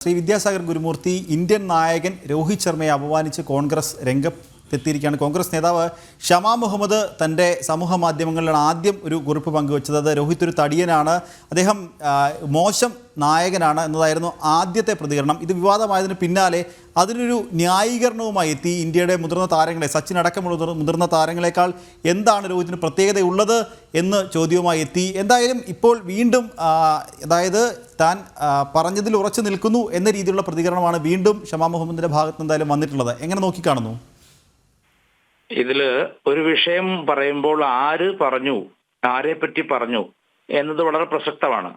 Shri Vidyasagar Gurumurthy Indian നായകൻ രോഹിത് ശർമ്മയെ അപമാനിച്ച് കോൺഗ്രസ് രംഗത്തെത്തിയിരിക്കുകയാണ് കോൺഗ്രസ് നേതാവ് ഷമാ മുഹമ്മദ് തന്റെ സമൂഹ മാധ്യമങ്ങളിലാണ് ആദ്യം ഒരു കുറിപ്പ് പങ്കുവച്ചത്. അത് രോഹിത് ഒരു തടിയനാണ്. അദ്ദേഹം മോശം നായകനാണ് എന്നതായിരുന്നു ആദ്യത്തെ പ്രതികരണം. ഇത് വിവാദമായതിന് പിന്നാലെ അതിനൊരു ന്യായീകരണവുമായി എത്തി ഇന്ത്യയുടെ മുതിർന്ന താരങ്ങളെ. സച്ചിൻ അടക്കമുള്ള മുതിർ- മുതിർന്ന താരങ്ങളെക്കാൾ എന്താണ് രോഹിത്തിന് പ്രത്യേകതയുള്ളത് എന്ന് ചോദ്യവുമായി എത്തി. എന്തായാലും ഇപ്പോൾ വീണ്ടും അതായത് താൻ പറഞ്ഞതിൽ ഉറച്ചു നിൽക്കുന്നു എന്ന രീതിയിലുള്ള പ്രതികരണമാണ് വീണ്ടും ഷമാ മുഹമ്മദിന്റെ ഭാഗത്ത് എന്തായാലും വന്നിട്ടുള്ളത്. എങ്ങനെ നോക്കിക്കാണുന്നു? ഇതിൽ ഒരു വിഷയം പറയുമ്പോൾ ആര് പറഞ്ഞു ആരെ പറ്റി പറഞ്ഞു എന്നത് വളരെ പ്രസക്തമാണ്.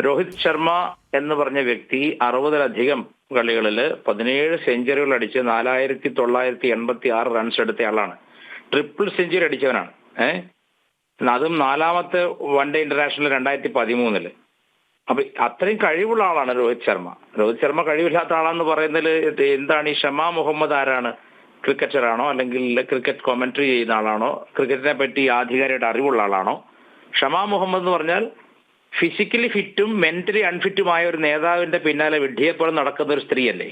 രോഹിത് ശർമ്മ എന്ന് പറഞ്ഞ വ്യക്തി അറുപതിലധികം കളികളിൽ പതിനേഴ് സെഞ്ചുറികൾ അടിച്ച് നാലായിരത്തി തൊള്ളായിരത്തി എൺപത്തി ആറ് റൺസ് എടുത്ത ആളാണ്. Triple century അടിച്ചവനാണ്. ഏഹ് അതും നാലാമത്തെ വൺ ഡേ ഇന്റർനാഷണൽ രണ്ടായിരത്തി പതിമൂന്നിൽ അപ്പൊ അത്രയും കഴിവുള്ള ആളാണ് രോഹിത് ശർമ്മ. രോഹിത് ശർമ്മ കഴിവില്ലാത്ത ആളാന്ന് പറയുന്നതിൽ എന്താണ് ഈ ഷമാ മുഹമ്മദ് ആരാണ്? ക്രിക്കറ്ററാണോ അല്ലെങ്കിൽ ക്രിക്കറ്റ് കോമൻട്രി ചെയ്യുന്ന ആളാണോ? ക്രിക്കറ്റിനെ പറ്റി ആധികാരികമായിട്ട് അറിവുള്ള ആളാണോ? ഷമാ മുഹമ്മദ് എന്ന് പറഞ്ഞാൽ ഫിസിക്കലി ഫിറ്റും മെന്റലി അൺഫിറ്റുമായ ഒരു നേതാവിന്റെ പിന്നാലെ വിഡ്ഢിയെപ്പോലെ നടക്കുന്ന ഒരു സ്ത്രീയല്ലേ?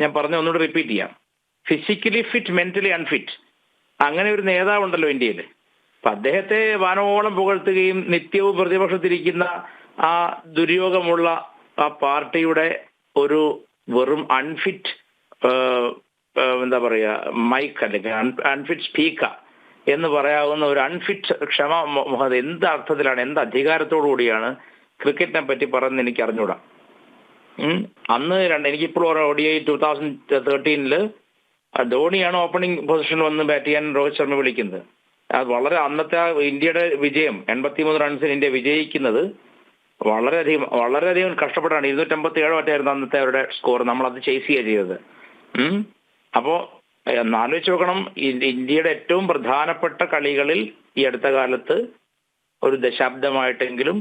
ഞാൻ പറഞ്ഞ ഒന്നുകൂടി റിപ്പീറ്റ് ചെയ്യാം. ഫിസിക്കലി ഫിറ്റ് മെന്റലി അൺഫിറ്റ് അങ്ങനെ ഒരു നേതാവുണ്ടല്ലോ ഇന്ത്യയിൽ അപ്പൊ അദ്ദേഹത്തെ വാനോളം പുകഴ്ത്തുകയും നിത്യവും പ്രതിപക്ഷത്തിരിക്കുന്ന ആ ദുര്യോഗമുള്ള ആ പാർട്ടിയുടെ ഒരു വെറും അൺഫിറ്റ് എന്താ പറയുക മൈക്ക് അല്ലെങ്കിൽ അൺഫിറ്റ് സ്പീക്കർ എന്ന് പറയാവുന്ന ഒരു അൺഫിറ്റ് ക്ഷമ മുഹമ്മദ് എന്ത് അർത്ഥത്തിലാണ് എന്ത് അധികാരത്തോടു കൂടിയാണ് ക്രിക്കറ്റിനെ പറ്റി പറയുന്നത് എനിക്ക് അറിഞ്ഞൂടാ. അന്ന് രണ്ട് എനിക്കിപ്പോഴും O D I two thousand തേർട്ടീനിൽ ധോണിയാണ് ഓപ്പണിംഗ് പൊസിഷനിൽ വന്ന് ബാറ്റ് ചെയ്യാൻ രോഹിത് ശർമ്മ വിളിക്കുന്നത്. അത് വളരെ അന്നത്തെ ആ ഇന്ത്യയുടെ വിജയം എൺപത്തിമൂന്ന് റൺസിന് ഇന്ത്യ വിജയിക്കുന്നത് വളരെയധികം വളരെയധികം കഷ്ടപ്പെട്ടാണ്. ഇരുന്നൂറ്റമ്പത്തി ഏഴോ മറ്റായിരുന്നു അന്നത്തെ അവരുടെ സ്കോർ നമ്മൾ അത് ചേസ് ചെയ്യുക ചെയ്തത്. അപ്പോ നാലുവെച്ച് നോക്കണം. ഇന്ത്യയുടെ ഏറ്റവും പ്രധാനപ്പെട്ട കളികളിൽ ഈ അടുത്ത കാലത്ത് ഒരു ദശാബ്ദമായിട്ടെങ്കിലും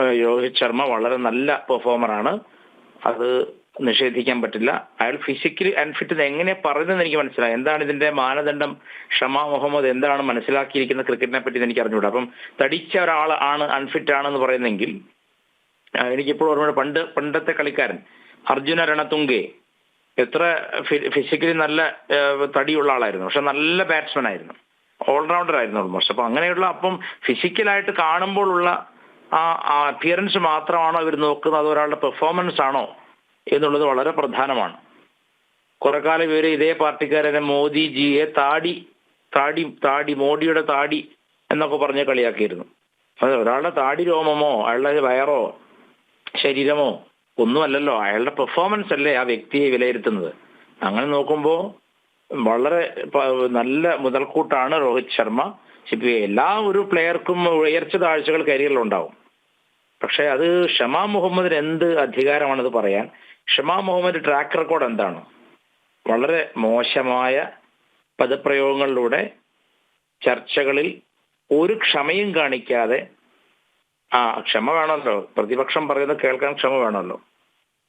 രോഹിത് ശർമ്മ വളരെ നല്ല പെർഫോമറാണ്. അത് നിഷേധിക്കാൻ പറ്റില്ല. അയാൾ ഫിസിക്കലി അൺഫിറ്റ് എങ്ങനെ പറയുന്നതെന്ന് എനിക്ക് മനസ്സിലായി. എന്താണ് ഇതിന്റെ മാനദണ്ഡം? ഷമ മുഹമ്മദ് എന്താണ് മനസ്സിലാക്കിയിരിക്കുന്ന ക്രിക്കറ്റിനെ പറ്റി എനിക്ക് അറിഞ്ഞുകൂടാ. അപ്പം തടിച്ച ഒരാൾ ആണ് അൺഫിറ്റ് ആണെന്ന് പറയുന്നെങ്കിൽ എനിക്കിപ്പോൾ ഓർമ്മ പണ്ട് പണ്ടത്തെ കളിക്കാരൻ അർജുന രണതുംഗെ എത്ര ഫിസിക്കലി നല്ല തടിയുള്ള ആളായിരുന്നു. പക്ഷെ നല്ല ബാറ്റ്സ്മാൻ ആയിരുന്നു. ഓൾറൗണ്ടർ ആയിരുന്നു ഓൾമോസ്റ്റ് അപ്പൊ അങ്ങനെയുള്ള അപ്പം ഫിസിക്കലായിട്ട് കാണുമ്പോഴുള്ള ആ അപ്പിയറൻസ് മാത്രമാണോ ഇവർ നോക്കുന്നത്? അത് ഒരാളുടെ പെർഫോമൻസ് ആണോ എന്നുള്ളത് വളരെ പ്രധാനമാണ്. കുറെ കാലം ഇവർ ഇതേ പാർട്ടിക്കാരനെ മോദിജിയെ താടി താടി താടി മോഡിയുടെ താടി എന്നൊക്കെ പറഞ്ഞ് കളിയാക്കിയിരുന്നു. അത് ഒരാളുടെ താടി രോമമോ അയാളുടെ വയറോ ശരീരമോ ഒന്നുമല്ലല്ലോ. അയാളുടെ പെർഫോമൻസ് അല്ലേ ആ വ്യക്തിയെ വിലയിരുത്തുന്നത്. അങ്ങനെ നോക്കുമ്പോൾ വളരെ നല്ല മുതൽക്കൂട്ടാണ് രോഹിത് ശർമ്മ. എല്ലാ ഒരു പ്ലെയർക്കും ഉയർച്ച താഴ്ചകൾ കരിയറിൽ ഉണ്ടാവും പക്ഷെ അത് ഷമാ മുഹമ്മദിന് എന്ത് അധികാരമാണത് പറയാൻ ഷമാ മുഹമ്മദ് ട്രാക്ക് റെക്കോർഡ് എന്താണ്? വളരെ മോശമായ പദപ്രയോഗങ്ങളിലൂടെ ചർച്ചകളിൽ ഒരു ക്ഷമയും കാണിക്കാതെ ആ ക്ഷമ വേണമല്ലോ. പ്രതിപക്ഷം പറയുന്നത് കേൾക്കാൻ ക്ഷമ വേണമല്ലോ.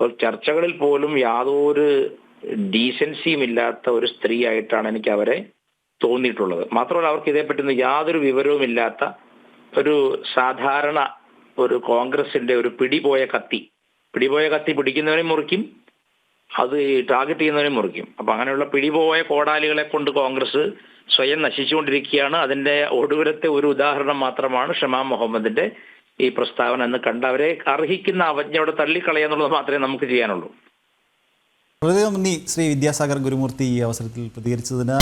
ചർച്ചകളിൽ പോലും യാതൊരു ഡീസൻസിയും ഇല്ലാത്ത ഒരു സ്ത്രീ ആയിട്ടാണ് എനിക്ക് അവരെ തോന്നിയിട്ടുള്ളത്. മാത്രമല്ല അവർക്ക് ഇതേ പറ്റുന്ന യാതൊരു വിവരവും ഇല്ലാത്ത ഒരു സാധാരണ ഒരു കോൺഗ്രസിന്റെ ഒരു പിടിപോയ കത്തി. പിടിപോയ കത്തി പിടിക്കുന്നവനെ മുറിക്കും അത് ടാർഗറ്റ് ചെയ്യുന്നവനെ മുറിക്കും. അപ്പൊ അങ്ങനെയുള്ള പിടിപോയ കോടാലികളെ കൊണ്ട് കോൺഗ്രസ് സ്വയം നശിച്ചുകൊണ്ടിരിക്കുകയാണ്. അതിന്റെ ഒടുവിലത്തെ ഒരു ഉദാഹരണം മാത്രമാണ് ഷമാ മുഹമ്മദിന്റെ ഈ പ്രസ്താവന എന്ന് കണ്ട് അവരെ അർഹിക്കുന്ന അവജ്ഞയോടെ തള്ളിക്കളയാന്നുള്ളത് മാത്രമേ നമുക്ക് ചെയ്യാനുള്ളൂ. വളരെ നന്ദി ശ്രീ വിദ്യാസാഗർ ഗുരുമൂർത്തി ഈ അവസരത്തിൽ പ്രതികരിച്ചതിന്